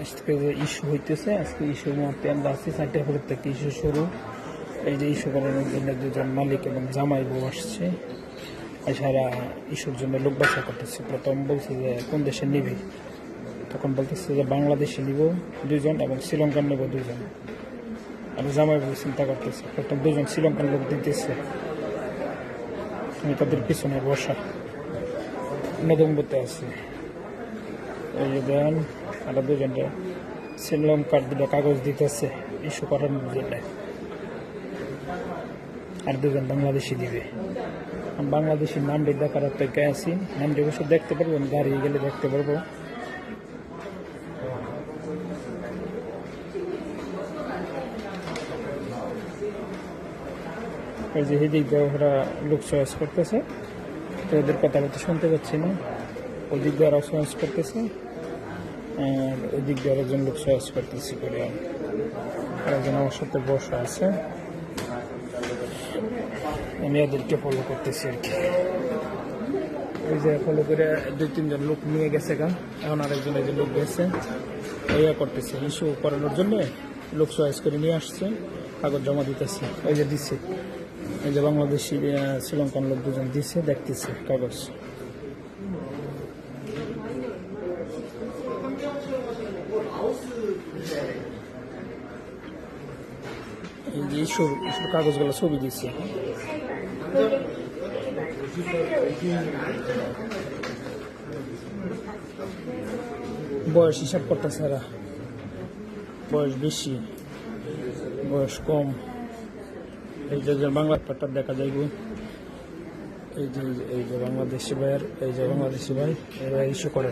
আজকে যে ইস্যু হইতেছে, আজকে ইস্যুর মধ্যে আমরা আছি চারটে ফেরত থেকে ইস্যু শুরু। এই যে ইস্যু করানোর জন্য দুজন মালিক এবং জামাই বউ আসছে। এছাড়া ইস্যুর জন্য লোক বাছা করতেছে। প্রথম বলছে যে, কোন দেশে নিবি? তখন বলতেছে যে, বাংলাদেশে নিব দুজন এবং শ্রীলঙ্কার নেব দুজন আর জামাই বউ চিন্তা করতেছে, প্রথম দুজন শ্রীলঙ্কার লোক দিতেছে। আমি তাদের পিছনে বসা। নদম্বতে আছে। এই যে দেন, আর দুজনটা শ্রীলঙ্কার দুটো কাগজ দিতেছে ইস্যু করানোর জন্য আর দুজন বাংলাদেশি দিবে। বাংলাদেশি নামটি দেখার অপেক্ষায় আছি। নামটি অবশ্য দেখতে পারব, আমি দাঁড়িয়ে গেলে দেখতে পারব। এই যে এদিক দিয়ে ওরা লোক চয়েস করতেছে। তো ওদের কথাবার্তা শুনতে পাচ্ছি না। ওদিক দিয়ে ওরা চয়েস করতেছে। আর ওদিক দিয়ে আরেকজন লোক চয়েস করতেছে করে। আরেকজন আমার সাথে বসা আছে। আমি এদেরকে ফলো করতেছি আর কি। ওই যে ফলো করে দুই, তিনজন লোক নিয়ে গেছে গা। এখন আরেকজন এই যে লোক গেছে। ইয়ে করতেছে ইস্যু করানোর জন্য লোক চয়েস করে নিয়ে আসছে। কাগজ জমা দিতেছে ওই যে দিচ্ছে এই যে বাংলাদেশি শ্রীলঙ্কান লোক দুজন দিচ্ছে দেখতেছে কাগজ। এই যে কাগজগুলো ছবি দিচ্ছে। বয়স হিসাব করতেছে এরা। বয়স বেশি, বয়স কম। এই যে যে বাংলা পেপারটা দেখা যাইব এই যে এই যে বাংলাদেশি ভাইয়ের এই যে বাংলাদেশি ভাই, এরা ইস্যু করে